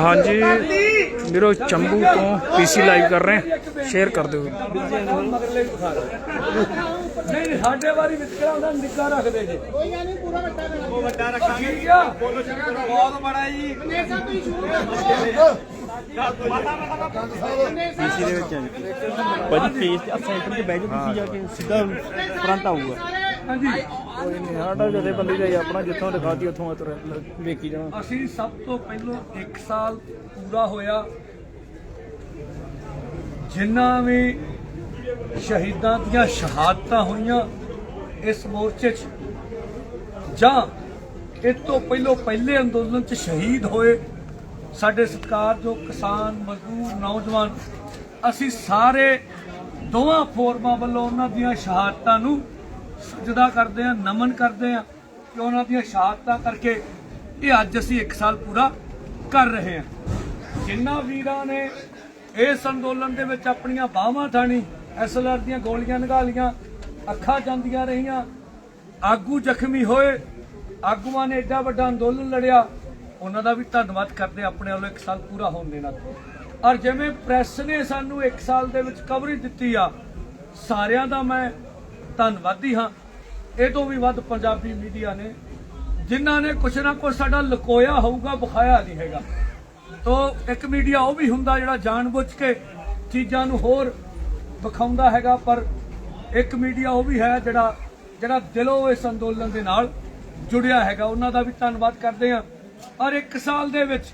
ਹਾਂਜੀ ਮੇਰੋ ਚੰਬੂ ਤੋਂ ਪੀਸੀ ਲਾਈਵ ਕਰ ਰਹੇ ਹਾਂ। ਸ਼ੇਅਰ ਕਰ ਦਿਓ। ਨਹੀਂ ਸਾਡੇ ਵਾਰੀ ਵਿਤਕਰਾ ਉਹਦਾ ਨਿੱਕਾ ਰੱਖਦੇ ਜੇ। ਕੋਈ ਨਹੀਂ ਪੂਰਾ ਵੱਡਾ ਉਹ ਵੱਡਾ ਰੱਖਾਂਗੇ ਬਹੁਤ ਬੜਾ ਜੀ। ਭਾਜੀ ਫੇਸ ਸੈਂਟਰ 'ਚ ਬਹਿ ਜਾਓ ਤੁਸੀਂ ਜਾ ਕੇ। ਸਿੱਧਾ ਫਰੰਟ ਆਊਗਾ। ਹਾਂਜੀ। ਕੋਈ ਨਹੀਂ ਸਾਡਾ ਜਦੇ ਬੰਦੀ ਜਾਈ ਆਪਣਾ ਜਿੱਥੋਂ ਦਿਖਾਤੀ ਉੱਥੋਂ ਆ ਤੁਰ ਵੇਖੀ ਜਾਣਾ। ਅਸੀਂ ਸਭ ਤੋਂ ਪਹਿਲਾਂ 1 ਸਾਲ ਪੂਰਾ ਹੋਇਆ। ਜਿਨ੍ਹਾਂ ਵੀ ਸ਼ਹੀਦਾਂ ਦੀਆਂ ਸ਼ਹਾਦਤਾਂ ਹੋਈਆਂ ਇਸ ਮੋਰਚੇ 'ਚ ਜਾਂ ਇਹ ਤੋਂ ਪਹਿਲਾਂ ਪਹਿਲੇ ਅੰਦੋਲਨ 'ਚ ਸ਼ਹੀਦ ਹੋਏ ਸਾਡੇ ਸਰਕਾਰ ਜੋ ਕਿਸਾਨ ਮਜ਼ਦੂਰ ਨੌਜਵਾਨ ਅਸੀਂ ਸਾਰੇ ਦੋਵਾਂ ਫੋਰਮਾਂ ਵੱਲੋਂ ਉਹਨਾਂ ਦੀਆਂ ਸ਼ਹਾਦਤਾਂ ਨੂੰ ਸਜਦਾ ਕਰਦੇ ਹਾਂ, ਨਮਨ ਕਰਦੇ ਹਾਂ ਕਿ ਉਹਨਾਂ ਦੀਆਂ ਸ਼ਹਾਦਤਾਂ ਕਰਕੇ ਇਹ ਅੱਜ ਅਸੀਂ 1 ਸਾਲ ਪੂਰਾ ਕਰ ਰਹੇ ਹਾਂ। ਜਿਨ੍ਹਾਂ ਵੀਰਾਂ ਨੇ ਇਸ ਅੰਦੋਲਨ ਦੇ ਵਿੱਚ ਆਪਣੀਆਂ ਬਾਹਾਂ ਥਾਣੀ ਐਸਐਲਆਰ ਦੀਆਂ ਗੋਲੀਆਂ ਨਿਗਾਲੀਆਂ ਅੱਖਾਂ ਜਾਂਦੀਆਂ ਰਹੀਆਂ, ਆਗੂ ਜ਼ਖਮੀ ਹੋਏ, ਆਗੂਆਂ ਨੇ ਏਡਾ ਵੱਡਾ ਅੰਦੋਲਨ ਲੜਿਆ, ਉਹਨਾਂ ਦਾ ਵੀ ਧੰਨਵਾਦ ਕਰਦੇ ਆਪਣੇ ਵੱਲੋਂ 1 ਸਾਲ ਪੂਰਾ ਹੋਣ ਦੇ ਨਾਲ ਔਰ ਜਿਵੇਂ ਪ੍ਰੈਸ ਨੇ ਸਾਨੂੰ 1 ਸਾਲ ਦੇ ਵਿੱਚ ਕਵਰੇਜ ਦਿੱਤੀ ਆ, ਸਾਰਿਆਂ ਦਾ ਮੈਂ ਧੰਨਵਾਦੀ ਹਾਂ। ਇਹ ਤੋਂ ਵੀ ਵੱਧ ਪੰਜਾਬੀ ਮੀਡੀਆ ਨੇ, ਜਿਨ੍ਹਾਂ ਨੇ ਕੁਛ ਨਾ ਕੁਛ ਸਾਡਾ ਲੁਕੋਇਆ ਹੋਊਗਾ, ਵਿਖਾਇਆ ਨਹੀਂ ਹੈਗਾ। ਤੋ ਇੱਕ ਮੀਡੀਆ ਉਹ ਵੀ ਹੁੰਦਾ ਜਿਹੜਾ ਜਾਣਬੁੱਝ ਕੇ ਚੀਜ਼ਾਂ ਨੂੰ ਹੋਰ ਵਿਖਾਉਂਦਾ ਹੈਗਾ, ਪਰ ਇੱਕ ਮੀਡੀਆ ਉਹ ਵੀ ਹੈ ਜਿਹੜਾ ਜਿਹੜਾ ਦਿਲੋਂ ਇਸ ਅੰਦੋਲਨ ਦੇ ਨਾਲ ਜੁੜਿਆ ਹੈਗਾ। ਉਹਨਾਂ ਦਾ ਵੀ ਧੰਨਵਾਦ ਕਰਦੇ ਹਾਂ। ਔਰ ਇੱਕ ਸਾਲ ਦੇ ਵਿੱਚ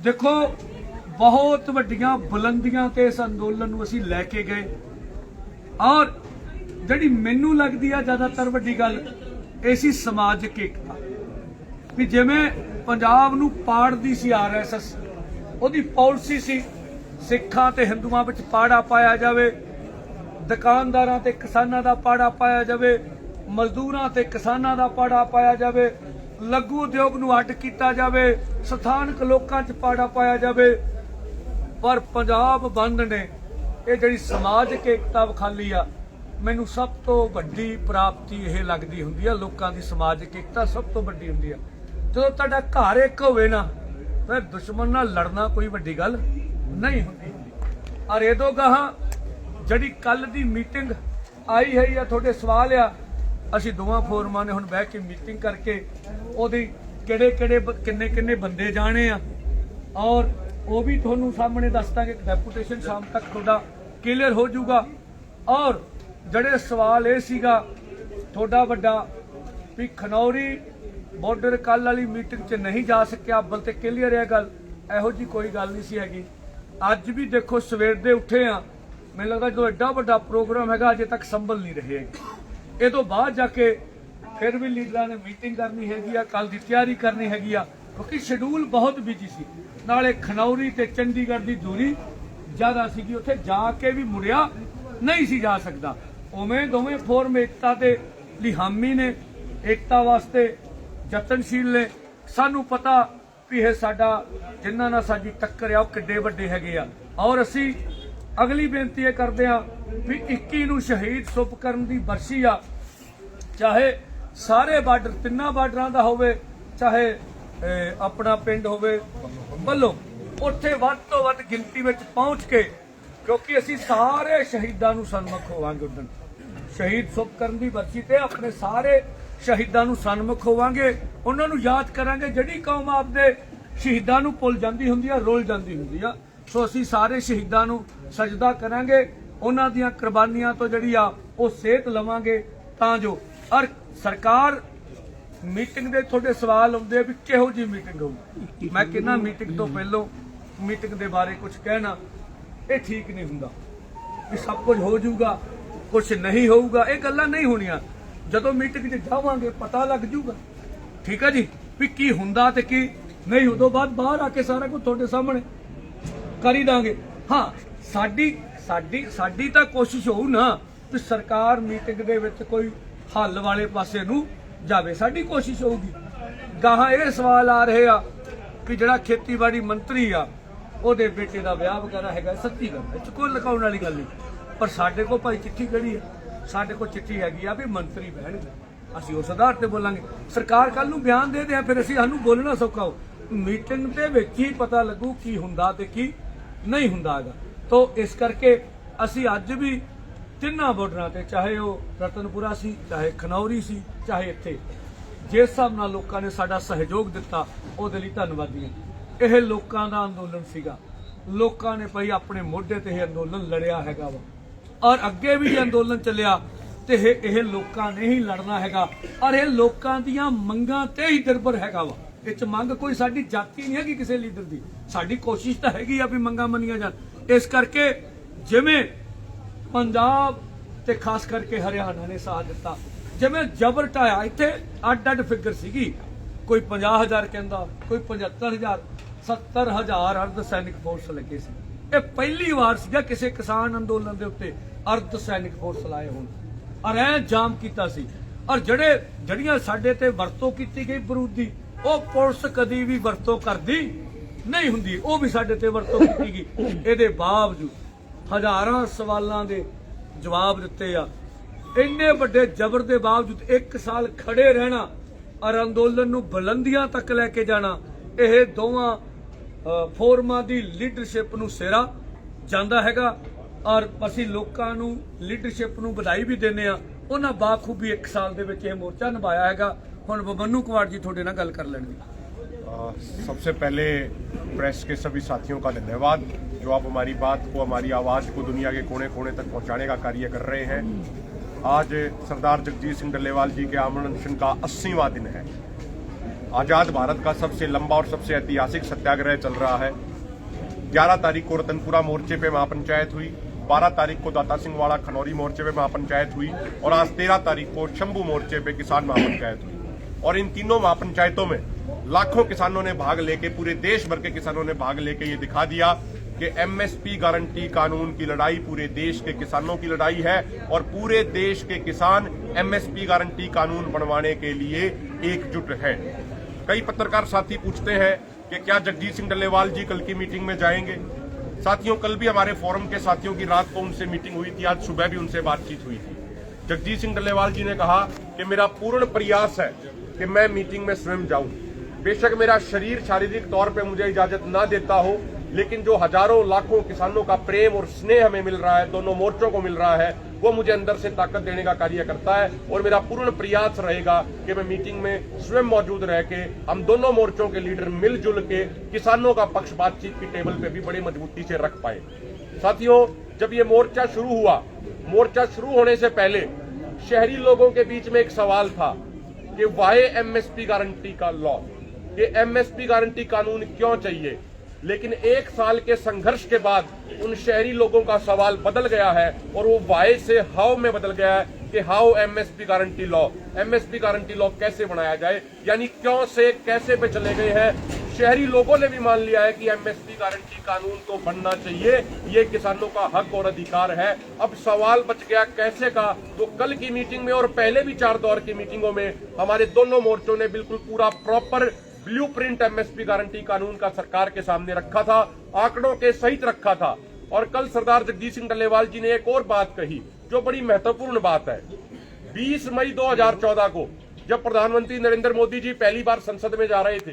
ਦੇਖੋ, ਬਹੁਤ ਵੱਡੀਆਂ ਬੁਲੰਦੀਆਂ ਤੇ ਇਸ ਅੰਦੋਲਨ ਨੂੰ ਅਸੀਂ ਲੈ ਕੇ ਗਏ। ਔਰ ਜਿਹੜੀ ਮੈਨੂੰ ਲੱਗਦੀ ਆ ਜ਼ਿਆਦਾਤਰ ਵੱਡੀ ਗੱਲ, ਇਹ ਸੀ ਸਮਾਜਿਕ ਏਕਤਾ। ਵੀ ਜਿਵੇਂ ਪੰਜਾਬ ਨੂੰ ਪਾੜਦੀ ਸੀ ਆਰਐਸਐਸ ਉਹਦੀ ਪਾਲਿਸੀ ਸੀ, ਸਿੱਖਾਂ ਤੇ ਹਿੰਦੂਆਂ ਵਿੱਚ ਪਾੜਾ ਪਾਇਆ ਜਾਵੇ, ਦੁਕਾਨਦਾਰਾਂ ਤੇ ਕਿਸਾਨਾਂ ਦਾ ਪਾੜਾ ਪਾਇਆ ਜਾਵੇ, ਮਜ਼ਦੂਰਾਂ ਤੇ ਕਿਸਾਨਾਂ ਦਾ ਪਾੜਾ ਪਾਇਆ ਜਾਵੇ, ਲਘੂ ਉਦਯੋਗ ਨੂੰ ਅੱਡ ਕੀਤਾ ਜਾਵੇ, ਸਥਾਨਕ ਲੋਕਾਂ 'ਚ ਪਾੜਾ ਪਾਇਆ ਜਾਵੇ। ਪਰ ਪੰਜਾਬ ਬੰਦ ਨੇ, ਇਹ ਜਿਹੜੀ ਸਮਾਜਿਕ ਏਕਤਾ ਵਿਖਾਲੀ ਆ ਮੈਨੂੰ ਸਭ ਤੋਂ ਵੱਡੀ ਪ੍ਰਾਪਤੀ ਇਹ ਲੱਗਦੀ ਹੁੰਦੀ ਆ, ਲੋਕਾਂ ਦੀ ਸਮਾਜਿਕ ਏਕਤਾ ਸਭ ਤੋਂ ਵੱਡੀ ਹੁੰਦੀ ਆ। ਜਦੋਂ ਤੁਹਾਡਾ ਘਰ ਇੱਕ ਹੋਵੇ ਨਾ ਫਿਰ ਦੁਸ਼ਮਣ ਨਾਲ ਲੜਨਾ ਕੋਈ ਵੱਡੀ ਗੱਲ ਨਹੀਂ ਹੁੰਦੀ। ਔਰ ਇਹ ਗਾਹਾਂ ਜਿਹੜੀ ਕੱਲ ਦੀ ਮੀਟਿੰਗ ਆਈ ਹੈ ਜਾਂ ਤੁਹਾਡੇ ਸਵਾਲ ਆ, ਅਸੀਂ ਦੋਵਾਂ ਫੋਰਮਾਂ ਨੇ ਹੁਣ ਬਹਿ ਕੇ ਮੀਟਿੰਗ ਕਰਕੇ ਉਹਦੀ ਕਿਹੜੇ ਕਿਹੜੇ ਕਿੰਨੇ ਕਿੰਨੇ ਬੰਦੇ ਜਾਣੇ ਆ। ਔਰ ਉਹ ਵੀ ਤੁਹਾਨੂੰ ਸਾਹਮਣੇ ਦੱਸ ਦਾਂਗੇ ਡੈਪੂਟੇਸ਼ਨ ਸ਼ਾਮ ਤੱਕ ਤੁਹਾਡਾ ਕਲੀਅਰ ਹੋ ਜਾਊਗਾ। ਔਰ ਜਿਹੜੇ ਸਵਾਲ ਇਹ ਸੀਗਾ, ਤੁਹਾਡਾ ਵੱਡਾ ਵੀ ਖਨੌਰੀ ਬਾਰਡਰ ਕੱਲ ਵਾਲੀ ਮੀਟਿੰਗ 'ਚ ਨਹੀਂ ਜਾ ਸਕਿਆ, ਅੱਬਲ ਤੇ ਕਲੀਅਰ ਹੈ ਗੱਲ, ਇਹੋ ਜੀ ਕੋਈ ਗੱਲ ਨਹੀਂ ਸੀ ਹੈਗੀ। ਅੱਜ ਵੀ ਦੇਖੋ ਸਵੇਰ ਦੇ ਉੱਠੇ ਆ, ਮੈਨੂੰ ਲੱਗਦਾ ਜਦੋਂ ਐਡਾ ਵੱਡਾ ਪ੍ਰੋਗਰਾਮ ਹੈਗਾ, ਅਜੇ ਤੱਕ ਸੰਭਲ ਨਹੀਂ ਰਹੇ ਹੈਗੇ। ਇਹ ਤੋਂ ਬਾਅਦ ਜਾ ਕੇ ਫਿਰ ਵੀ ਲੀਡਰਾਂ ਨੇ ਮੀਟਿੰਗ ਕਰਨੀ ਹੈਗੀ ਆ ਕੱਲ ਦੀ ਤਿਆਰੀ ਕਰਨੀ ਹੈਗੀ ਆ, ਕਿਉਂਕਿ ਸ਼ਡਿਊਲ ਬਹੁਤ ਬਿਜ਼ੀ ਸੀ। ਨਾਲੇ ਖਨੌਰੀ ਤੇ ਚੰਡੀਗੜ੍ਹ ਦੀ ਦੂਰੀ ਜ਼ਿਆਦਾ ਸੀਗੀ, ਉੱਥੇ ਜਾ ਕੇ ਵੀ ਮੁੜਿਆ ਨਹੀਂ ਸੀ ਜਾ ਸਕਦਾ। ਉਵੇਂ ਦੋਵੇਂ ਫੋਰਮ ਏਕਤਾ ਤੇ ਲਿਹਾਮੀ ਨੇ, ਏਕਤਾ ਵਾਸਤੇ ਯਤਨਸ਼ੀਲ ਨੇ। ਸਾਨੂੰ ਪਤਾ ਵੀ ਇਹ ਸਾਡਾ, ਜਿਨ੍ਹਾਂ ਨਾਲ ਸਾਡੀ ਟੱਕਰ ਆ, ਉਹ ਕਿੱਡੇ ਵੱਡੇ ਹੈਗੇ ਆ। ਔਰ ਅਸੀਂ ਅਗਲੀ ਬੇਨਤੀ ਇਹ ਕਰਦੇ ਆ ਵੀ 21 ਨੂੰ ਸ਼ਹੀਦ ਸੁਪ ਕਰਨ ਦੀ ਬਰਸੀ ਆ। ਚਾਹੇ ਸਾਰੇ ਬਾਰਡਰ, ਤਿੰਨਾਂ ਬਾਰਡਰਾਂ ਦਾ ਹੋਵੇ, ਚਾਹੇ ਆਪਣਾ ਪਿੰਡ ਹੋਵੇ, ਵੱਲੋਂ ਉੱਥੇ ਵੱਧ ਤੋਂ ਵੱਧ ਗਿਣਤੀ ਵਿੱਚ ਪਹੁੰਚ ਕੇ, ਕਿਉਂਕਿ ਅਸੀਂ ਸਾਰੇ ਸ਼ਹੀਦਾਂ ਨੂੰ ਸਨਮੁਖ ਹੋਵਾਂਗੇ ਉਦੋਂ ਸ਼ਹੀਦ ਸੁਪ ਕਰਨ ਦੀ ਬਰਸੀ ਤੇ ਆਪਣੇ ਸਾਰੇ ਸ਼ਹੀਦਾਂ ਨੂੰ ਸਨਮੁਖ ਹੋਵਾਂਗੇ। ਉਹਨਾਂ ਨੂੰ ਯਾਦ ਕਰਾਂਗੇ ਜਿਹੜੀ ਕੌਮ ਆਪਦੇ ਸ਼ਹੀਦਾਂ ਨੂੰ ਭੁੱਲ ਜਾਂਦੀ ਹੁੰਦੀ ਆ, ਰੋਲ ਜਾਂਦੀ ਹੁੰਦੀ ਆ। ਸੋ ਅਸੀਂ ਸਾਰੇ ਸ਼ਹੀਦਾਂ ਨੂੰ ਸਜਦਾ ਕਰਾਂਗੇ। ਉਹਨਾਂ ਦੀਆਂ ਕੁਰਬਾਨੀਆਂ ਤੋਂ ਜਿਹੜੀ ਆ, ਉਹ ਸੇਧ ਲਵਾਂਗੇ। ਤਾਂ ਜੋ ਔਰ ਸਰਕਾਰ ਮੀਟਿੰਗ ਦੇ ਤੁਹਾਡੇ ਸਵਾਲ ਆਉਂਦੇ ਆ ਵੀ ਕਿਹੋ ਜੀ ਮੀਟਿੰਗ ਹੋਊ। ਮੈਂ ਕਿੰਨਾ ਮੀਟਿੰਗ ਤੋਂ ਪਹਿਲਾਂ ਮੀਟਿੰਗ ਦੇ ਬਾਰੇ ਕੁਝ ਕਹਿਣਾ, ਇਹ ਠੀਕ ਨਹੀਂ ਹੁੰਦਾ। ਵੀ ਸਭ ਕੁਝ ਹੋ ਜਾਊਗਾ। ਕੁਝ ਨਹੀਂ ਹੋਊਗਾ, ਇਹ ਗੱਲਾਂ ਨਹੀਂ ਹੋਣੀਆਂ। ਜਦੋਂ ਮੀਟਿੰਗ 'ਚ ਜਾਵਾਂਗੇ, ਪਤਾ ਲੱਗ ਜਾਊਗਾ ਠੀਕ ਆ ਜੀ? ਵੀ ਕੀ ਹੁੰਦਾ ਤੇ ਕੀ ਨਹੀਂ, ਉਦੋਂ ਬਾਅਦ ਬਾਹਰ ਆ ਕੇ ਸਾਰਾ ਕੁਝ ਤੁਹਾਡੇ ਸਾਹਮਣੇ ਕਰੀ ਦਾਂਗੇ। ਹਾਂ, ਸਾਡੀ ਸਾਡੀ ਸਾਡੀ ਤਾਂ ਕੋਸ਼ਿਸ਼ ਹੋਊ ਨਾ ਕਿ ਸਰਕਾਰ ਮੀਟਿੰਗ ਦੇ ਵਿੱਚ ਕੋਈ ਹੱਲ ਵਾਲੇ ਪਾਸੇ ਨੂੰ ਜਾਵੇ। ਸਾਡੀ ਕੋਸ਼ਿਸ਼ ਹੋਊਗੀ। ਗਾਹਾਂ ਇਹ ਸਵਾਲ ਆ ਰਹੇ ਆ ਕਿ ਜਿਹੜਾ ਖੇਤੀਬਾੜੀ ਮੰਤਰੀ ਆ, ਉਹਦੇ ਬੇਟੇ ਦਾ ਵਿਆਹ ਵਗੈਰਾ ਹੈਗਾ, ਸੱਚੀ ਗੱਲ, ਇਹ 'ਚ ਕੋਈ ਲਕਾਉਣ ਵਾਲੀ ਗੱਲ ਨਹੀਂ। ਪਰ ਸਾਡੇ ਕੋਲ ਭਾਈ ਚਿੱਠੀ ਕਿਹੜੀ ਆ? ਸਾਡੇ ਕੋਲ ਚਿੱਠੀ ਹੈਗੀ ਆ ਵੀ ਮੰਤਰੀ ਬਹਿਣਗੇ। ਅਸੀਂ ਉਸ ਆਧਾਰ ਤੇ ਬੋਲਾਂਗੇ। ਸਰਕਾਰ ਕੱਲ ਨੂੰ ਬਿਆਨ ਦੇ ਦਿਆ ਫਿਰ ਅਸੀਂ ਸਾਨੂੰ ਬੋਲਣਾ ਸੌਖਾ ਹੋ। ਮੀਟਿੰਗ ਦੇ ਵਿੱਚ ਹੀ ਪਤਾ ਲੱਗੂ ਕੀ ਹੁੰਦਾ ਤੇ ਕੀ ਨਹੀਂ ਹੁੰਦਾ ਹੈਗਾ। ਤੋਂ ਇਸ ਕਰਕੇ ਅਸੀਂ ਅੱਜ ਵੀ ਤਿੰਨਾਂ ਬਾਰਡਰਾਂ ਤੇ, ਚਾਹੇ ਉਹ ਰਤਨਪੁਰਾ ਸੀ, ਚਾਹੇ ਖਨੌਰੀ ਸੀ, ਚਾਹੇ ਇੱਥੇ, ਜਿਸ ਹਿਸਾਬ ਨਾਲ ਲੋਕਾਂ ਨੇ ਸਾਡਾ ਸਹਿਯੋਗ ਦਿੱਤਾ, ਉਹਦੇ ਲਈ ਧੰਨਵਾਦੀ ਹਾਂ। ਇਹ ਲੋਕਾਂ ਦਾ ਅੰਦੋਲਨ ਸੀਗਾ। ਲੋਕਾਂ ਨੇ ਭਾਈ ਆਪਣੇ ਮੋਢੇ ਤੇ ਇਹ ਅੰਦੋਲਨ ਲੜਿਆ ਹੈਗਾ ਵਾ। ਔਰ ਅੱਗੇ ਵੀ ਇਹ ਅੰਦੋਲਨ ਚੱਲਿਆ, ਤੇ ਇਹ ਇਹ ਲੋਕਾਂ ਨੇ ਹੀ ਲੜਨਾ ਹੈਗਾ। ਔਰ ਇਹ ਲੋਕਾਂ ਦੀਆਂ ਮੰਗਾਂ ਤੇ ਹੀ ਨਿਰਭਰ ਹੈਗਾ ਵਾ। ਇਹ ਚ ਮੰਗ ਕੋਈ ਸਾਡੀ ਜਾਤੀ ਨਹੀਂ ਹੈਗੀ ਕਿਸੇ ਲੀਡਰ ਦੀ। ਸਾਡੀ ਕੋਸ਼ਿਸ਼ ਤਾਂ ਹੈਗੀ ਆ ਵੀ ਮੰਗਾਂ ਮੰਨੀਆਂ ਜਾਣ। ਇਸ ਕਰਕੇ ਜਿਵੇਂ ਪੰਜਾਬ ਤੇ ਖਾਸ ਕਰਕੇ ਹਰਿਆਣਾ ਨੇ ਸਾਥ ਦਿੱਤਾ। ਜਿਵੇਂ ਜਬਰ ਢਾਇਆ, ਇੱਥੇ ਅੱਡ ਅੱਡ ਫਿਗਰ ਸੀਗੀ। ਕੋਈ 50000 ਕਹਿੰਦਾ, ਕੋਈ 75000 70000 ਅਰਧ ਸੈਨਿਕ ਫੋਰਸ ਲੱਗੇ ਸੀ। ਇਹ ਪਹਿਲੀ ਵਾਰ ਸੀਗਾ ਕਿਸੇ ਕਿਸਾਨ ਅੰਦੋਲਨ ਦੇ ਉੱਤੇ ਅਰਧ ਸੈਨਿਕ ਫੋਰਸ ਲਾਏ ਹੋਣ। ਔਰ ਐ ਜਾਮ ਕੀਤਾ ਸੀ। ਔਰ ਜਿਹੜੇ ਜਿਹੜੀਆਂ ਸਾਡੇ ਤੇ ਵਰਤੋਂ ਕੀਤੀ ਗਈ ਬਰੂਦੀ ਉਹ ਪੁਲਿਸ ਕਦੀ ਵੀ ਵਰਤੋਂ ਕਰਦੀ ਨਹੀਂ ਹੁੰਦੀ। ਉਹ ਵੀ ਸਾਡੇ ਤੇ ਵਰਤੋਂ ਕੀਤੀ ਗਈ। ਇਹਦੇ ਬਾਵਜੂਦ ਹਜ਼ਾਰਾਂ ਸਵਾਲਾਂ ਦੇ ਜਵਾਬ ਦਿੱਤੇ ਆ। ਇੰਨੇ ਵੱਡੇ ਜ਼ਬਰ ਦੇ ਬਾਵਜੂਦ ਇੱਕ ਸਾਲ ਖੜੇ ਰਹਿਣਾ ਔਰ ਅੰਦੋਲਨ ਨੂੰ ਬੁਲੰਦੀਆਂ ਤੱਕ ਲੈ ਕੇ ਜਾਣਾ, ਇਹ ਦੋਵਾਂ ਫੋਰਮਾਂ ਦੀ ਲੀਡਰਸ਼ਿਪ ਨੂੰ ਸਿਰਾ ਜਾਂਦਾ ਹੈਗਾ ਔਰ ਅਸੀਂ ਲੋਕਾਂ ਨੂੰ ਲੀਡਰਸ਼ਿਪ ਨੂੰ ਵਧਾਈ ਵੀ ਦਿੰਦੇ ਆ ਉਹਨਾਂ ਬਾਖੂਬੀ ਇੱਕ ਸਾਲ ਦੇ ਵਿੱਚ ਇਹ ਮੋਰਚਾ ਨਿਭਾਇਆ ਹੈਗਾ ਹੁਣ ਬੰਨੂ ਕੁਮਾਰ ਜੀ ਤੁਹਾਡੇ ਨਾਲ ਗੱਲ ਕਰ ਲੈਣਗੇ आ, सबसे पहले प्रेस के सभी साथियों का धन्यवाद जो आप हमारी बात को हमारी आवाज़ को दुनिया के कोने कोने तक पहुंचाने का कार्य कर रहे हैं आज सरदार जगजीत सिंह डल्लेवाल जी के आमरण अनशन का अस्सीवां दिन है आज़ाद भारत का सबसे लंबा और सबसे ऐतिहासिक सत्याग्रह चल रहा है। 11 तारीख को रतनपुरा मोर्चे पे महापंचायत हुई 12 तारीख को दाता सिंह वाड़ा खनौरी मोर्चे पे महापंचायत हुई और आज 13 तारीख को शंभू मोर्चे पे किसान महापंचायत हुई। और इन तीनों महापंचायतों में लाखों किसानों ने भाग लेके, पूरे देश भर के किसानों ने भाग लेके ये दिखा दिया कि एमएसपी गारंटी कानून की लड़ाई पूरे देश के किसानों की लड़ाई है और पूरे देश के किसान एमएसपी गारंटी कानून बनवाने के लिए एकजुट है। कई पत्रकार साथी पूछते हैं कि क्या जगजीत सिंह डल्लेवाल जी कल की मीटिंग में जाएँगे? साथियों, कल भी हमारे फोरम के साथियों की रात को उनसे मीटिंग हुई थी, आज सुबह भी उनसे बातचीत हुई थी। जगजीत सिंह डल्लेवाल जी ने कहा कि मेरा पूर्ण प्रयास है कि मैं मीटिंग में स्वयं जाऊँ। बेशक मेरा शरीर शारीरिक तौर पर मुझे इजाज़त ना देता हो, लेकिन जो हज़ारों, लाखों किसानों का प्रेम और स्नेह हमें मिल रहा है, दोनों मोर्चों को मिल रहा है वो मुझे अंदर से ताकत देने का कार्य करता है और मेरा पूर्ण प्रयास रहेगा कि मैं मीटिंग में स्वयं मौजूद रह के हम दोनों मोर्चों के लीडर मिलजुल के किसानों का पक्ष बातचीत की टेबल पे भी बड़ी मजबूती से रख पाए। साथियों, जब ये मोर्चा शुरू हुआ, मोर्चा शुरू होने से पहले शहरी लोगों के बीच में एक सवाल था कि वाई एमएसपी गारंटी का लॉ? ये एमएसपी गारंटी कानून क्यों चाहिए? लेकिन एक साल के संघर्ष के बाद उन शहरी लोगों का सवाल बदल गया है और वो वाई से हाउ में बदल गया है कि how MSP guarantee law. MSP guarantee law कैसे बनाया जाए? यानी क्यों से कैसे पे चले गए हैं? शहरी लोगों ने भी मान लिया है कि एमएसपी गारंटी कानून तो बनना चाहिए। ये किसानों का हक और अधिकार है। अब सवाल बच गया कैसे का? तो कल की मीटिंग में और पहले भी चार दौर की मीटिंगों में हमारे दोनों मोर्चों ने बिल्कुल पूरा प्रॉपर ब्लूप्रिंट एमएसपी गारंटी कानून का सरकार के सामने रखा था, आंकड़ों के सहित रखा था। और कल सरदार जगजीत सिंह डल्लेवाल जी ने एक और बात कही, जो बड़ी महत्वपूर्ण बात है। 20 मई 2014 को, जब प्रधानमंत्री नरेंद्र मोदी जी पहली बार संसद में जा रहे थे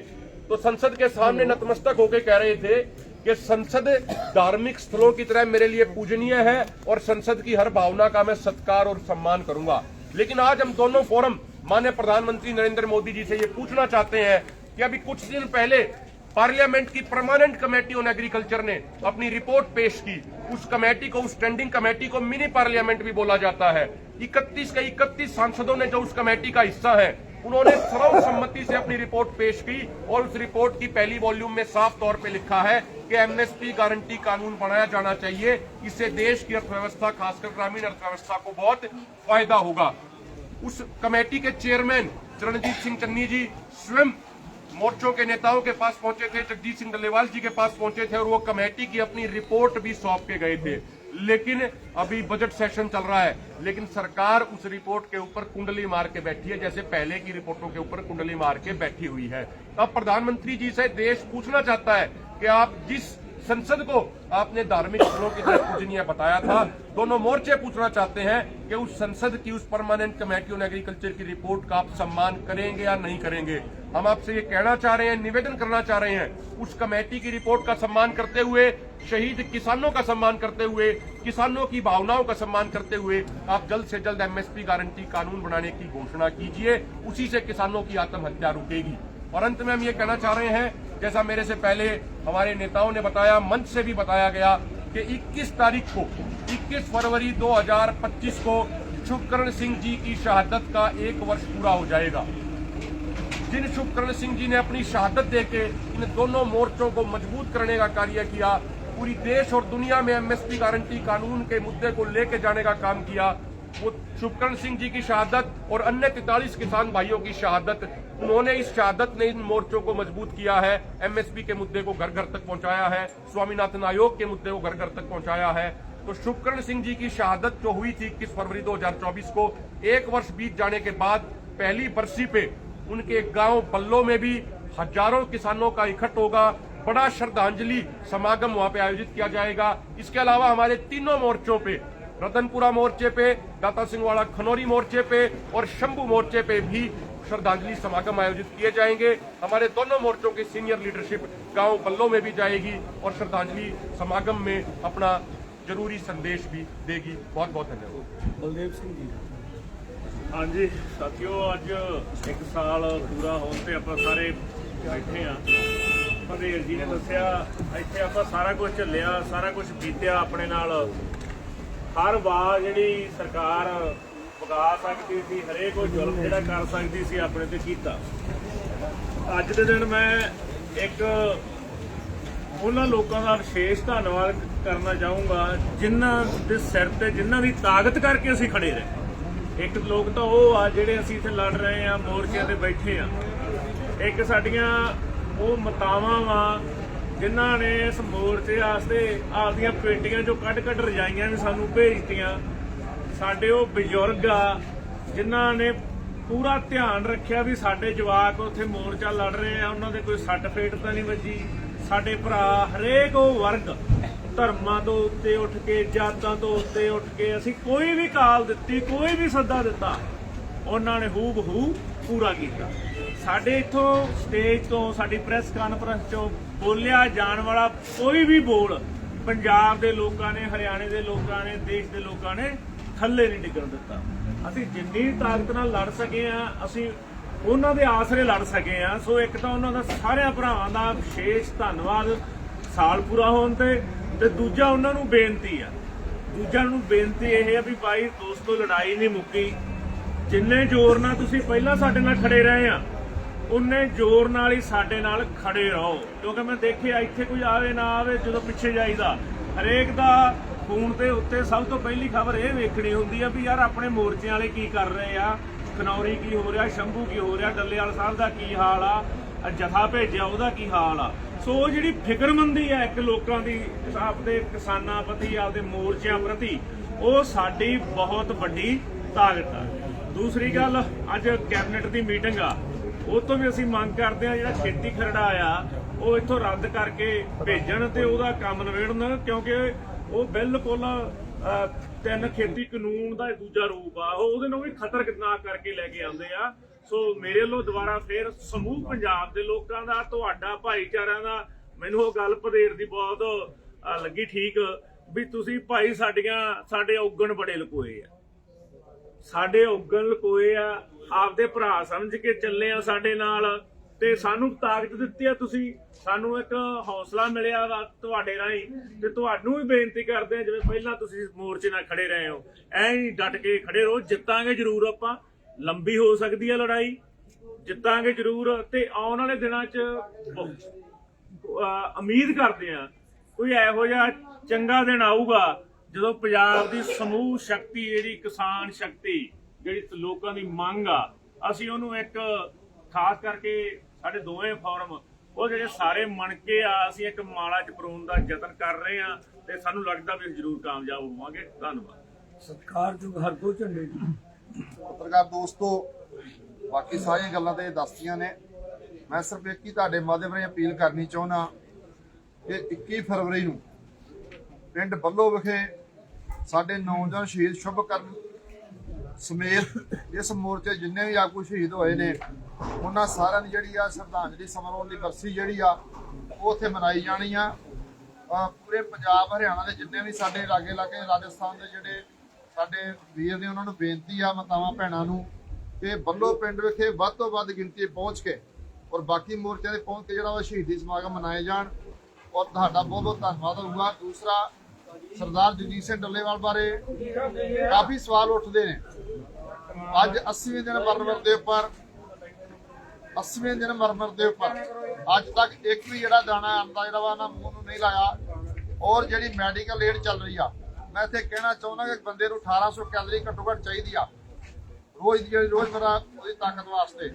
तो संसद के सामने नतमस्तक होकर कह रहे थे कि संसद धार्मिक स्थलों की तरह मेरे लिए पूजनीय है और संसद की हर भावना का मैं सत्कार और सम्मान करूँगा। लेकिन आज हम दोनों फोरम माननीय प्रधानमंत्री नरेंद्र मोदी जी से ये पूछना चाहते हैं कि अभी कुछ दिन पहले पार्लियामेंट की परमानेंट कमेटी ऑन एग्रीकल्चर ने अपनी रिपोर्ट पेश की। उस कमेटी को, उस स्टैंडिंग कमेटी को मिनी पार्लियामेंट भी बोला जाता है। इकतीस के इकतीस सांसदों ने जो उस कमेटी का हिस्सा है, उन्होंने सर्वसम्मति से अपनी रिपोर्ट पेश की और उस रिपोर्ट की पहली वॉल्यूम में साफ़ तौर पे लिखा है कि एमएसपी गारंटी कानून बनाया जाना चाहिए। इससे देश की अर्थव्यवस्था, खासकर ग्रामीण अर्थव्यवस्था को बहुत फ़ायदा होगा। उस कमेटी के चेयरमैन चरणजीत सिंह चन्नी जी, स्वयं मोर्चों के नेताओं के पास पहुँचे थे जगजीत सिंह डल्लेवाल जी के पास पहुँचे थे और वो कमेटी की अपनी रिपोर्ट भी सौंप के गए थे। लेकिन अभी बजट सेशन चल रहा है, लेकिन सरकार उस रिपोर्ट के ऊपर कुंडली मार के बैठी है, जैसे पहले की रिपोर्टों के ऊपर कुंडली मार के बैठी हुई है। अब प्रधानमंत्री जी से देश पूछना चाहता है कि आप जिस संसद को आपने धार्मिक स्थलों की तरह पूजनीय बताया था, दोनों मोर्चे पूछना चाहते हैं कि उस संसद की, उस परमानेंट कमेटी ऑन एग्रीकल्चर की रिपोर्ट का आप सम्मान करेंगे या नहीं करेंगे। हम आपसे ये कहना चाह रहे हैं, निवेदन करना चाह रहे हैं, उस कमेटी की रिपोर्ट का सम्मान करते हुए, शहीद किसानों का सम्मान करते हुए, किसानों की भावनाओं का सम्मान करते हुए, आप जल्द से जल्द एमएसपी गारंटी कानून बनाने की घोषणा कीजिए, उसी से किसानों की आत्महत्या रुकेगी। और अंत में हम ये कहना चाह रहे हैं, जैसा मेरे से पहले हमारे नेताओं ने बताया, मंच से भी बताया गया कि 21 तारीख को 21 फरवरी 2025 को शुभकर्ण सिंह जी की शहादत का एक वर्ष पूरा हो जाएगा। जिन शुभकर्ण सिंह जी ने अपनी शहादत देके इन दोनों मोर्चों को मज़बूत करने का कार्य किया, पूरी देश और दुनिया में एमएसपी गारंटी कानून के मुद्दे को लेके जाने का काम किया, वो शुभकर्ण सिंह जी की शहादत और अन्य तैतालीस किसान भाइयों की शहादत, उन्होंने इस शहादत ने इन मोर्चों को मज़बूत किया है एमएसपी के मुद्दे को घर घर तक पहुँचाया है, स्वामीनाथन आयोग के मुद्दे को घर घर तक पहुँचाया है। तो शुभकर्ण सिंह जी की शहादत जो हुई थी इक्कीस फरवरी 2024 को, एक वर्ष बीत जाने के बाद पहली बरसी पे उनके गाँव बल्लो में भी हज़ारों किसानों का इकट्ठ होगा। बड़ा श्रद्धांजलि समागम वहाँ पे आयोजित किया जाएगा। इसके अलावा हमारे तीनों मोर्चों पे, रतनपुरा मोर्चे पे, दाता सिंहवाड़ा खनौरी मोर्चे पे और शंभू मोर्चे पे भी श्रद्धांजलि समागम आयोजित किए जाएँगे। हमारे दोनों मोर्चों के सीनियर लीडरशिप गाँव बल्लों में भी जाएगी और श्रद्धांजलि समागम में अपना ज़रूरी संदेश भी देगी। बहुत बहुत धन्यवाद। बलदेव सिंह जी। ਹਾਂਜੀ, ਸਾਥੀਓ, ਅੱਜ ਇੱਕ ਸਾਲ ਪੂਰਾ ਹੋਣ ਤੇ ਆਪਾਂ ਸਾਰੇ ਬੈਠੇ ਆ ਭਦੇਰ ਜੀ ਨੇ ਦੱਸਿਆ, ਇੱਥੇ ਆਪਾਂ ਸਾਰਾ ਕੁਝ ਝੱਲਿਆ ਸਾਰਾ ਕੁਝ ਬੀਤਿਆ ਆਪਣੇ ਨਾਲ। ਹਰ ਵਾਰ ਜਿਹੜੀ ਸਰਕਾਰ ਵਗਾ ਸਕਦੀ ਸੀ, ਹਰੇਕ ਉਹ ਜ਼ੁਲਮ ਜਿਹੜਾ ਕਰ ਸਕਦੀ ਸੀ, ਆਪਣੇ ਤੇ ਕੀਤਾ। ਅੱਜ ਦੇ ਦਿਨ ਮੈਂ ਇੱਕ ਉਹਨਾਂ ਲੋਕਾਂ ਦਾ ਵਿਸ਼ੇਸ਼ ਧੰਨਵਾਦ ਕਰਨਾ ਚਾਹੂੰਗਾ, ਜਿਨ੍ਹਾਂ ਦੇ ਸਿਰ ਤੇ, ਜਿਨ੍ਹਾਂ ਦੀ ਤਾਕਤ ਕਰਕੇ ਅਸੀਂ ਖੜੇ ਰਹੇ। ਇੱਕ ਲੋਕ ਤਾਂ ਉਹ ਆ ਜਿਹੜੇ ਅਸੀਂ ਇੱਥੇ ਲੜ ਰਹੇ ਆ ਮੋਰਚਿਆਂ ਤੇ ਬੈਠੇ ਆ ਇੱਕ ਸਾਡੀਆਂ ਉਹ ਮਤਾਵਾਂ ਵਾ, ਜਿਨ੍ਹਾਂ ਨੇ ਇਸ ਮੋਰਚੇ ਵਾਸਤੇ ਆਪਦੀਆਂ ਪੇਟੀਆਂ ਚੋਂ ਕੱਢ ਕੱਢ ਰਜਾਈਆਂ ਵੀ ਸਾਨੂੰ ਭੇਜਤੀਆਂ। ਸਾਡੇ ਉਹ ਬਜ਼ੁਰਗ ਆ, ਜਿਨ੍ਹਾਂ ਨੇ ਪੂਰਾ ਧਿਆਨ ਰੱਖਿਆ ਵੀ ਸਾਡੇ ਜਵਾਕ ਉੱਥੇ ਮੋਰਚਾ ਲੜ ਰਹੇ ਆ, ਉਹਨਾਂ ਦੇ ਕੋਈ ਸੱਟ ਫੇਟ ਤਾਂ ਨਹੀਂ ਵੱਜੀ। ਸਾਡੇ ਭਰਾ ਹਰੇਕ ਉਹ ਵਰਗ ਧਰਮਾਂ ਤੋਂ ਉੱਤੇ ਉੱਠ ਕੇ, ਜਾਤਾਂ ਤੋਂ ਉੱਤੇ ਉੱਠ ਕੇ ਅਸੀਂ ਕੋਈ ਵੀ ਕਾਲ ਦਿੱਤੀ, ਕੋਈ ਵੀ ਸੱਦਾ ਦਿੱਤਾ, ਉਹਨਾਂ ਨੇ ਹੂਬ ਹੂ ਪੂਰਾ ਕੀਤਾ। ਸਾਡੇ ਇਥੋਂ ਸਟੇਜ ਤੋਂ, ਸਾਡੀ ਪ੍ਰੈਸ ਕਾਨਫਰੰਸ ਚੋਂ ਬੋਲਿਆ ਜਾਣ ਵਾਲਾ ਕੋਈ ਵੀ ਬੋਲ ਪੰਜਾਬ ਦੇ ਲੋਕਾਂ ਨੇ, ਹਰਿਆਣੇ ਦੇ ਲੋਕਾਂ ਨੇ, ਦੇਸ਼ ਦੇ ਲੋਕਾਂ ਨੇ ਥੱਲੇ ਨਹੀਂ ਡਿੱਗਣ ਦਿੱਤਾ। ਅਸੀਂ ਜਿੰਨੀ ਤਾਕਤ ਨਾਲ ਲੜ ਸਕੇ ਆ, ਅਸੀਂ ਉਹਨਾਂ ਦੇ ਆਸਰੇ ਲੜ ਸਕੇ ਆ। ਸੋ ਇੱਕ ਤਾਂ ਉਹਨਾਂ ਦਾ ਸਾਰਿਆਂ ਭਰਾਵਾਂ ਦਾ ਵਿਸ਼ੇਸ਼ ਧੰਨਵਾਦ। ਸਾਲ ਪੂਰਾ ਹੋਣ ਤੇ ਤੇ ਦੂਜਾ ਉਹਨਾਂ ਨੂੰ ਬੇਨਤੀ ਆ। ਦੂਜਾ ਨੂੰ ਬੇਨਤੀ ਇਹ ਆ ਵੀ ਭਾਈ ਦੋਸਤੋ, ਲੜਾਈ ਨਹੀਂ ਮੁੱਕੀ। ਜਿੰਨੇ ਜ਼ੋਰ ਨਾਲ ਤੁਸੀਂ ਪਹਿਲਾਂ ਸਾਡੇ ਨਾਲ ਖੜੇ ਰਹੇ ਆ, ਉਨੇ ਜ਼ੋਰ ਨਾਲ ਹੀ ਸਾਡੇ ਨਾਲ ਖੜੇ ਰਹੋ। ਕਿਉਂਕਿ ਮੈਂ ਦੇਖਿਆ ਇੱਥੇ ਕੋਈ ਆਵੇ ਨਾ ਆਵੇ, ਜਦੋਂ ਪਿੱਛੇ ਜਾਈਦਾ। ਹਰੇਕ ਦਾ ਫੋਨ ਤੇ ਉੱਤੇ ਸਭ ਤੋਂ ਪਹਿਲੀ ਖਬਰ ਇਹ ਵੇਖਣੀ ਹੁੰਦੀ ਆ ਵੀ ਯਾਰ ਆਪਣੇ ਮੋਰਚਿਆਂ ਵਾਲੇ ਕੀ ਕਰ ਰਹੇ ਆ ਖਨੌਰੀ ਕੀ ਹੋ ਰਿਹਾ, ਸ਼ੰਭੂ ਕੀ ਹੋ ਰਿਹਾ, ਡੱਲੇਵਾਲ ਸਾਹਿਬ ਦਾ ਕੀ ਹਾਲ ਆ ਜਥਾ ਭੇਜਿਆ ਉਹਦਾ ਕੀ ਹਾਲ ਆ। ਸੋ ਜਿਹੜੀ ਫਿਕਰਮੰਦੀ ਆ ਇੱਕ ਲੋਕਾਂ ਦੀ ਆਪਦੇ ਕਿਸਾਨਾਂ ਪ੍ਰਤੀ, ਆਪਦੇ ਮੋਰਚਿਆਂ ਪ੍ਰਤੀ, ਉਹ ਸਾਡੀ ਬਹੁਤ ਵੱਡੀ ਤਾਕਤ ਆ। ਦੂਸਰੀ ਗੱਲ, ਅੱਜ ਕੈਬਨਿਟ ਦੀ ਮੀਟਿੰਗ ਆ। ਉਹ ਤੋਂ ਵੀ ਅਸੀਂ ਮੰਗ ਕਰਦੇ ਆ ਜਿਹੜਾ ਖੇਤੀ ਖਰੜਾ ਆ, ਉਹ ਇੱਥੋਂ ਰੱਦ ਕਰਕੇ ਭੇਜਣ ਤੇ ਉਹਦਾ ਕੰਮ ਨਿਬੇੜਨ, ਕਿਉਂਕਿ ਉਹ ਬਿਲਕੁਲ ਤਿੰਨ ਖੇਤੀ ਕਾਨੂੰਨ ਦਾ ਦੂਜਾ ਰੂਪ ਆ, ਉਹ ਉਹਦੇ ਨੂੰ ਵੀ ਖਤਰਨਾਕ ਕਰਕੇ ਲੈ ਕੇ ਆਉਂਦੇ ਆ। ਸੋ ਮੇਰੇ ਵੱਲੋਂ ਦੁਬਾਰਾ ਫੇਰ ਸਮੂਹ ਪੰਜਾਬ ਦੇ ਲੋਕਾਂ ਦਾ, ਤੁਹਾਡਾ ਭਾਈਚਾਰਿਆਂ ਦਾ, ਮੈਨੂੰ ਉਹ ਗੱਲ ਪਧੇਰ ਦੀ ਬਹੁਤ ਲੱਗੀ ਠੀਕ, ਵੀ ਤੁਸੀਂ ਭਾਈ ਸਾਡੀਆਂ, ਸਾਡੇ ਔਗਣ ਬੜੇ ਲਕੋਏ ਆ। ਸਾਡੇ ਔਗਣ ਲਕੋਏ ਆ, ਆਪਦੇ ਭਰਾ ਸਮਝ ਕੇ ਚੱਲੇ ਆ ਸਾਡੇ ਨਾਲ। ਤੇ ਸਾਨੂੰ ਤਾਕਤ ਦਿੱਤੀ ਆ ਤੁਸੀਂ, ਸਾਨੂੰ ਇੱਕ ਹੌਸਲਾ ਮਿਲਿਆ ਵਾ ਤੁਹਾਡੇ ਰਾਹੀਂ ਤੇ ਤੁਹਾਨੂੰ ਵੀ ਬੇਨਤੀ ਕਰਦੇ ਆ, ਜਿਵੇਂ ਪਹਿਲਾਂ ਤੁਸੀਂ ਮੋਰਚੇ ਨਾਲ ਖੜੇ ਰਹੇ ਹੋ, ਐਂ ਹੀ ਡਟ ਕੇ ਖੜੇ ਰਹੋ, ਜਿੱਤਾਂਗੇ ਜ਼ਰੂਰ ਆਪਾਂ, ਲੰਬੀ ਹੋ ਸਕਦੀ ਹੈ ਲੜਾਈ, ਜਿੱਤਾਂਗੇ ਜ਼ਰੂਰ ਤੇ ਆਉਣ ਵਾਲੇ ਦਿਨਾਂ 'ਚ ਬ- ਉਮੀਦ ਕਰਦੇ ਆ, ਕੋਈ ਇਹੋ ਜਿਹਾ ਚੰਗਾ ਦਿਨ ਆਊਗਾ, ਜਦੋਂ ਪੰਜਾਬ ਦੀ ਸਮੂਹ ਸ਼ਕਤੀ, ਜਿਹੜੀ ਕਿਸਾਨ ਸ਼ਕਤੀ, ਜਿਹੜੀ ਲੋਕਾਂ ਦੀ ਮੰਗ ਆ, ਅਸੀਂ ਉਹਨੂੰ ਇੱਕ ਖਾਸ ਕਰਕੇ ਸਾਡੇ ਦੋਵੇਂ ਫੋਰਮ ਉਹ ਜਿਹੜੇ ਸਾਰੇ ਮਣ ਕੇ ਆ ਅਸੀਂ ਇੱਕ ਮਾਲਾ ਚ ਪਰੋਣ ਦਾ ਯਤਨ ਕਰ ਰਹੇ ਆ ਤੇ ਸਾਨੂੰ ਲੱਗਦਾ ਵੀ ਜ਼ਰੂਰ ਕਾਮਯਾਬ ਹੋਵਾਂਗੇ। ਧੰਨਵਾਦ। ਸਤਕਾਰ ਜੋ ਹਰ ਦੋ ਝੰਡੇ ਦੀ। ਪੱਤਰਕਾਰ ਦੋਸਤੋ ਬਾਕੀ ਸਾਰੀਆਂ ਗੱਲਾਂ ਤੇ ਦੱਸਤੀਆਂ ਨੇ। ਮੈਂ ਸਿਰਫ ਇੱਕ ਹੀ ਤੁਹਾਡੇ ਮਾਧਿਅਮ ਰਾਹੀਂ ਅਪੀਲ ਕਰਨੀ ਚਾਹੁੰਦਾ ਕਿ 21 ਫਰਵਰੀ ਨੂੰ ਪਿੰਡ ਬੱਲੋ ਵਿਖੇ ਸਾਡੇ ਨੌਜਵਾਨ ਸ਼ਹੀਦ ਸ਼ੁਭ ਕਰਨ ਸਮੇਤ ਇਸ ਮੋਰਚੇ ਜਿੰਨੇ ਵੀ ਆਗੂ ਸ਼ਹੀਦ ਹੋਏ ਨੇ, ਉਹਨਾਂ ਸਾਰਿਆਂ ਦੀ ਜਿਹੜੀ ਆ ਸ਼ਰਧਾਂਜਲੀ ਸਮਾਰੋਹ ਦੀ ਬਰਸੀ ਜਿਹੜੀ ਆ, ਉਹ ਉੱਥੇ ਮਨਾਈ ਜਾਣੀ ਆ। ਪੂਰੇ ਪੰਜਾਬ, ਹਰਿਆਣਾ ਦੇ ਜਿੰਨੇ ਵੀ ਸਾਡੇ ਲਾਗੇ ਲਾਗੇ ਰਾਜਸਥਾਨ ਦੇ ਜਿਹੜੇ ਸਾਡੇ ਵੀਰ ਨੇ, ਉਹਨਾਂ ਨੂੰ ਬੇਨਤੀ ਆ, ਮਾਤਾਵਾਂ ਭੈਣਾਂ ਨੂੰ, ਕਿ ਬੱਲੋ ਪਿੰਡ ਵਿਖੇ ਵੱਧ ਤੋਂ ਵੱਧ ਗਿਣਤੀ ਪਹੁੰਚ ਕੇ ਔਰ ਬਾਕੀ ਮੋਰਚਿਆਂ ਦੇ ਪਹੁੰਚ ਕੇ ਜਿਹੜਾ ਉਹ ਸ਼ਹੀਦੀ ਸਮਾਗਮ ਮਨਾਏ ਜਾਣ। ਔਰ ਤੁਹਾਡਾ ਬਹੁਤ ਬਹੁਤ ਧੰਨਵਾਦ ਹੋਊਗਾ। ਦੂਸਰਾ, ਸਰਦਾਰ ਜਗਜੀਤ ਸਿੰਘ ਡੱਲੇਵਾਲ ਬਾਰੇ ਕਾਫੀ ਸਵਾਲ ਉੱਠਦੇ ਨੇ। ਅੱਜ 80ਵੇਂ ਦਿਨ ਮਰਮਰ ਦੇ ਉੱਪਰ 80ਵੇਂ ਦਿਨ ਮਰਮਰ ਦੇ ਉੱਪਰ, ਅੱਜ ਤੱਕ ਇੱਕ ਵੀ ਜਿਹੜਾ ਦਾਣਾ ਆਂਦਾ ਜਿਹੜਾ ਵਾ ਨਾ ਮੂੰਹ ਨੂੰ ਨਹੀਂ ਲਾਇਆ, ਔਰ ਜਿਹੜੀ ਮੈਡੀਕਲ ਏਡ ਚੱਲ ਰਹੀ ਆ, ਮੈਂ ਇੱਥੇ ਕਹਿਣਾ ਚਾਹੁੰਦਾ ਕਿ ਬੰਦੇ ਨੂੰ 1800 ਕੈਲਰੀ ਘੱਟੋ ਘੱਟ ਚਾਹੀਦੀ ਆ, ਰੋਜ਼ ਦੀ ਜਿਹੜੀ ਰੋਜ਼ਮਰਾ ਉਹਦੀ ਤਾਕਤ ਵਾਸਤੇ,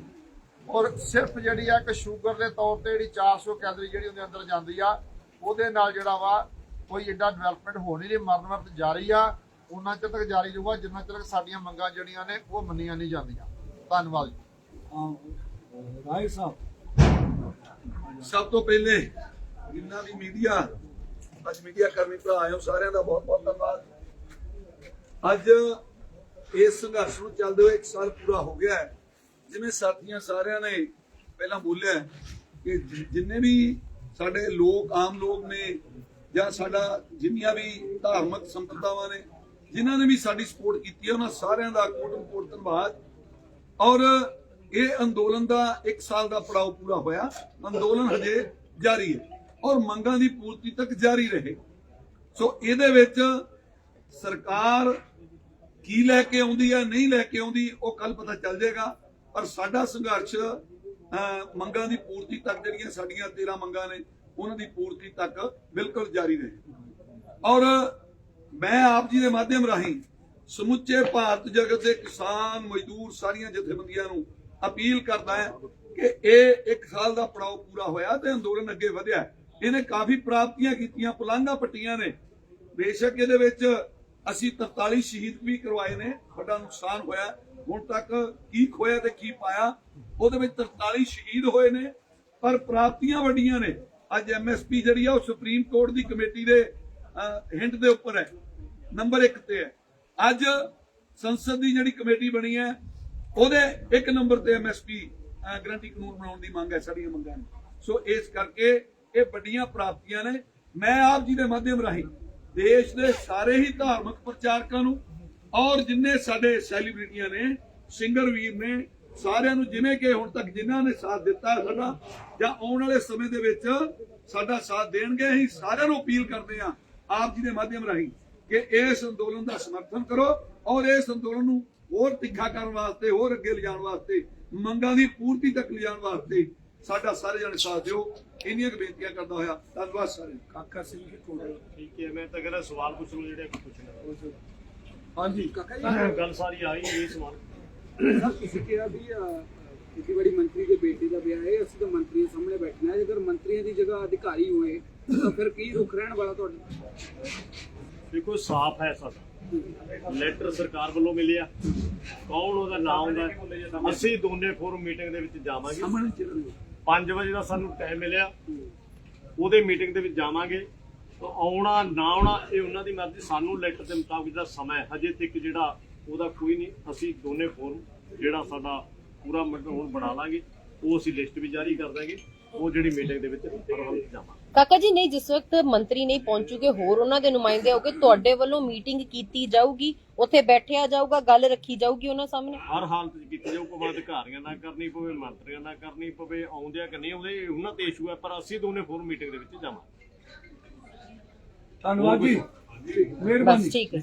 ਔਰ ਸਿਰਫ ਜਿਹੜੀ ਆ ਕਿ ਸ਼ੂਗਰ ਦੇ ਤੌਰ ਤੇ ਜਿਹੜੀ 400 ਕੈਲਰੀ ਜਿਹੜੀ ਉਹਦੇ ਅੰਦਰ ਜਾਂਦੀ ਆ, ਉਹਦੇ ਨਾਲ ਜਿਹੜਾ ਵਾ ਕੋਈ ਏਡਾ ਡਿਵੈਲਪਮੈਂਟ ਹੋ ਨਹੀਂ ਰਹੀ, ਮਰਨ ਵਰਤ ਜਾ ਰਹੀ ਆ ਉਹਨਾਂ ਚਿਰ ਤੱਕ ਜਾਰੀ ਰਹੂਗਾ ਜਿੰਨਾ ਚਿਰ ਸਾਡੀਆਂ ਮੰਗਾਂ ਜਿਹੜੀਆਂ ਨੇ ਉਹ ਮੰਨੀਆਂ ਨਹੀਂ ਜਾਂਦੀਆਂ। ਧੰਨਵਾਦ ਜੀ। ਰਾਏ ਸਾਹਿਬ। ਸਭ ਤੋਂ ਪਹਿਲੇ ਜਿੰਨਾ ਵੀ ਮੀਡੀਆ ਅੱਜ ਮੀਡੀਆ ਕਰਮੀ ਭਰਾ ਹੋ ਸਾਰਿਆਂ ਦਾ ਬਹੁਤ ਬਹੁਤ ਧੰਨਵਾਦ। ਅੱਜ ਇਸ ਸੰਘਰਸ਼ ਨੂੰ ਚੱਲਦੇ ਹੋਏ ਇੱਕ ਸਾਲ ਪੂਰਾ ਹੋ ਗਿਆ ਹੈ। ਜਿਵੇਂ ਸਾਥੀਆਂ ਸਾਰਿਆਂ ਨੇ ਪਹਿਲਾਂ ਬੋਲਿਆ ਕਿ ਜਿੰਨੇ ਵੀ ਸਾਡੇ ਲੋਕ ਆਮ ਲੋਕ ਨੇ ਜਾਂ ਸਾਡਾ ਜਿੰਨੀਆਂ ਵੀ ਧਾਰਮਿਕ ਸੰਪਰਦਾਵਾਂ ਨੇ ਜਿਨ੍ਹਾਂ ਨੇ ਵੀ ਸਾਡੀ ਸਪੋਰਟ ਕੀਤੀ ਹੈ, ਉਹਨਾਂ ਸਾਰਿਆਂ ਦਾ ਕੋਟ ਕੋਟ ਧੰਨਵਾਦ। ਔਰ ਇਹ ਅੰਦੋਲਨ ਦਾ 1 ਸਾਲ ਦਾ ਪੜਾਅ ਪੂਰਾ ਹੋਇਆ। ਅੰਦੋਲਨ ਹਜੇ ਜਾਰੀ ਹੈ ਔਰ ਮੰਗਾਂ ਦੀ ਪੂਰਤੀ ਤੱਕ ਜਾਰੀ ਰਹੇ। ਸੋ ਇਹਦੇ ਵਿੱਚ ਸਰਕਾਰ ਕੀ ਲੈ ਕੇ ਆਉਂਦੀ ਹੈ, ਨਹੀਂ ਲੈ ਕੇ ਆਉਂਦੀ, ਉਹ ਕੱਲ ਪਤਾ ਚੱਲ ਜਾਏਗਾ। ਪਰ ਸਾਡਾ ਸੰਘਰਸ਼ ਮੰਗਾਂ ਦੀ ਪੂਰਤੀ ਤੱਕ ਜਿਹੜੀਆਂ ਸਾਡੀਆਂ 13 ਮੰਗਾਂ ਨੇ, ਉਹਨਾਂ ਦੀ ਪੂਰਤੀ ਤੱਕ ਬਿਲਕੁਲ ਜਾਰੀ ਰਹੇ। ਔਰ ਮੈਂ ਆਪ ਜੀ ਦੇ ਮਾਧਿਅਮ ਰਾਹੀਂ ਸਮੁੱਚੇ ਭਾਰਤ ਜਗਤ ਦੇ ਕਿਸਾਨ ਮਜ਼ਦੂਰ ਸਾਰੀਆਂ ਜਥੇਬੰਦੀਆਂ ਨੂੰ ਅਪੀਲ ਕਰਦਾ ਹਾਂ ਕਿ ਇਹ ਇੱਕ ਸਾਲ ਦਾ ਪੜਾਅ ਪੂਰਾ ਹੋਇਆ ਤੇ ਅੰਦੋਲਨ ਅੱਗੇ ਵਧਿਆ। ਇਹਨੇ ਕਾਫੀ ਪ੍ਰਾਪਤੀਆਂ ਕੀਤੀਆਂ, ਪੁਲਾਂਘਾਂ ਪੱਟੀਆਂ ਨੇ। ਬੇਸ਼ੱਕ ਇਹਦੇ ਵਿੱਚ ਅਸੀਂ 43 ਸ਼ਹੀਦ ਵੀ ਕਰਵਾਏ ਨੇ ਵੱਡਾ ਨੁਕਸਾਨ ਹੋਇਆ। ਹੁਣ ਤੱਕ ਕੀ ਖੋਇਆ ਤੇ ਕੀ ਪਾਇਆ, ਉਹਦੇ ਵਿੱਚ 43 ਸ਼ਹੀਦ ਹੋਏ ਨੇ, ਪਰ ਪ੍ਰਾਪਤੀਆਂ ਵੱਡੀਆਂ ਨੇ। ਅੱਜ ਐਮਐਸਪੀ ਜਿਹੜੀ ਆ, ਉਹ ਸੁਪਰੀਮ ਕੋਰਟ ਦੀ ਕਮੇਟੀ ਦੇ ਹਿੰਟ ਦੇ ਉੱਪਰ ਹੈ। ਨੰਬਰ 1 ਤੇ ਹੈ। ਅੱਜ ਸੰਸਦ ਦੀ ਜਿਹੜੀ ਕਮੇਟੀ ਬਣੀ ਹੈ, ਉਹਦੇ ਇੱਕ ਨੰਬਰ ਤੇ ਐਮਐਸਪੀ ਗਰੰਟੀ ਕਾਨੂੰਨ ਬਣਾਉਣ ਦੀ ਮੰਗ ਹੈ ਸਾਡੀਆਂ ਮੰਗਾਂ ਸੋ ਇਸ ਕਰਕੇ ਇਹ ਵੱਡੀਆਂ ਪ੍ਰਾਪਤੀਆਂ ਨੇ। ਮੈਂ ਆਪ ਜੀ ਦੇ ਮਾਧਿਅਮ ਰਾਹੀਂ ਦੇਸ਼ ਦੇ ਸਾਰੇ ਹੀ ਧਾਰਮਿਕ ਪ੍ਰਚਾਰਕਾਂ ਨੂੰ ਔਰ ਜਿੰਨੇ ਸਾਡੇ ਸੈਲੀਬ੍ਰਿਟੀਆਂ ਨੇ, ਸਿੰਗਰ ਵੀਰ ਨੇ, ਸਾਰਿਆਂ ਨੂੰ ਜਿਵੇਂ ਕਿ ਹੁਣ ਤੱਕ ਜਿਨ੍ਹਾਂ ਨੇ ਸਾਥ ਦਿੱਤਾ ਹੈ ਸਾਡਾ, ਜਾਂ ਆਉਣ ਵਾਲੇ ਸਮੇਂ ਦੇ ਵਿੱਚ ਸਾਡਾ ਸਾਥ ਦੇਣਗੇ, ਅਸੀਂ ਸਾਰਿਆਂ ਨੂੰ ਅਪੀਲ ਕਰਦੇ ਹਾਂ ਆਪ ਜੀ ਦੇ ਮਾਧਿਅਮ ਰਾਹੀਂ ਕਿ ਇਸ ਅੰਦੋਲਨ ਦਾ ਸਮਰਥਨ ਕਰੋ ਔਰ ਇਸ ਅੰਦੋਲਨ ਨੂੰ ਹੋਰ ਤਿੱਖਾ ਕਰਨ ਵਾਸਤੇ ਹੋਰ ਅੱਗੇ ਲਿਜਾਣ ਵਾਸਤੇ ਮੰਗਾਂ ਦੀ ਪੂਰਤੀ ਤੱਕ ਲਿਜਾਣ ਵਾਸਤੇ ਸਾਡਾ ਸਾਰੇ ਜਣੇ ਸਾਥ ਦਿਓ। ਇੰਨੀਆਂ ਬੇਨਤੀਆਂ ਕਰਦਾ ਹੋਇਆ। ਧੰਨਵਾਦ ਸਾਰਿਆਂ ਦਾ ਕਾਕਾ ਸਿੰਘ ਜੀ ਕੋਲ ਠੀਕ ਹੈ ਮੈਂ ਤਾਂ ਕਹਿੰਦਾ ਸਵਾਲ ਪੁੱਛ ਲਓ ਜਿਹੜੇ ਪੁੱਛਣਾ ਹਾਂਜੀ। ਗੱਲ ਸਾਰੀ ਆਈ ਇਹ ਸਵਾਲ। ਸਰ ਤੁਸੀਂ ਕਿਹਾ ਵੀ ਕਿਸੇ ਬੜੀ ਮੰਤਰੀ ਦੇ ਬੇਟੇ ਦਾ ਵਿਆਹ ਹੈ ਅਸੀਂ ਤਾਂ ਮੰਤਰੀਆਂ ਸਾਹਮਣੇ ਬੈਠਣਾ ਹੈ। ਜੇਕਰ ਮੰਤਰੀਆਂ ਦੀ ਜਗ੍ਹਾ ਅਧਿਕਾਰੀ ਹੋਏ ਤਾਂ ਫਿਰ ਕੀ ਰੁਖ ਰਹਿਣ ਵਾਲਾ ਤੁਹਾਡਾ? ਦੇਖੋ ਸਾਫ਼ ਹੈ ਸਾਡਾ ਲੈਟਰ ਸਰਕਾਰ ਵੱਲੋਂ ਮਿਲਿਆ ਕੌਣ ਉਹਦਾ ਨਾਮ ਆਉਂਦਾ ਅਸੀਂ ਦੋਨੇ ਫੋਰਮ ਮੀਟਿੰਗ ਦੇ ਵਿੱਚ ਜਾਵਾਂਗੇ। ਸਾਹਮਣੇ ਚੱਲਣ 5 ਵਜੇ ਦਾ ਸਾਨੂੰ ਟਾਈਮ ਮਿਲਿਆ। ਉਹਦੇ ਮੀਟਿੰਗ ਦੇ ਵਿੱਚ ਜਾਵਾਂਗੇ। ਤਾਂ ਆਉਣਾ ਨਾ ਆਉਣਾ ਇਹ ਉਹਨਾਂ ਦੀ ਮਰਜ਼ੀ। ਸਾਨੂੰ ਲੈਟਰ ਦੇ ਮੁਤਾਬਿਕ ਦਾ ਸਮਾਂ ਹਜੇ ਤੱਕ ਜਿਹੜਾ ਉਹਦਾ ਕੋਈ ਨਹੀਂ। ਅਸੀਂ ਦੋਨੇ ਫੋਰਮ ਜਿਹੜਾ ਸਾਡਾ ਪੂਰਾ ਹੁਣ ਬਣਾ ਲਾਂਗੇ। ਉਹ ਅਸੀਂ ਲਿਸਟ ਵੀ ਜਾਰੀ ਕਰ ਦਾਂਗੇ। ਉਹ ਜਿਹੜੀ ਮੀਟਿੰਗ ਦੇ ਵਿੱਚ ਜਾਵਾਂਗੇ। ਕਾਕਾ ਜੀ ਨਹੀਂ ਜਿਸ ਵਕਤ ਮੰਤਰੀ ਨਹੀਂ ਪਹੁੰਚੂਗੇ ਹੋਰ ਉਹਨਾਂ ਦੇ ਨੁਮਾਇੰਦੇ ਹੋਗੇ ਤੁਹਾਡੇ ਵੱਲੋਂ ਮੀਟਿੰਗ ਕੀਤੀ ਜਾਊਗੀ ਉੱਥੇ ਬੈਠਿਆ ਜਾਊਗਾ ਗੱਲ ਰੱਖੀ ਜਾਊਗੀ ਉਹਨਾਂ ਸਾਹਮਣੇ? ਹਰ ਹਾਲਤ 'ਚ ਕੀਤੀ ਜਾਊ ਕੋਈ ਅਧਿਕਾਰੀਆਂ ਨਾਲ ਕਰਨੀ ਪਵੇ ਮੰਤਰੀਆਂ ਨਾਲ ਕਰਨੀ ਪਵੇ ਆਉਂਦੇ ਆ ਕਿ ਨਹੀਂ ਆਉਂਦੇ ਉਹਨਾਂ ਤੇ ਇਸ਼ੂ ਹੈ ਪਰ ਅਸੀਂ ਦੋਨੇ ਫੋਰਮ ਮੀਟਿੰਗ ਦੇ ਵਿੱਚ ਜਾਵਾਂਗੇ। ਧੰਨਵਾਦ ਜੀ। ਮਿਹਰਬਾਨੀ। ਬਸ ਠੀਕ ਹੈ।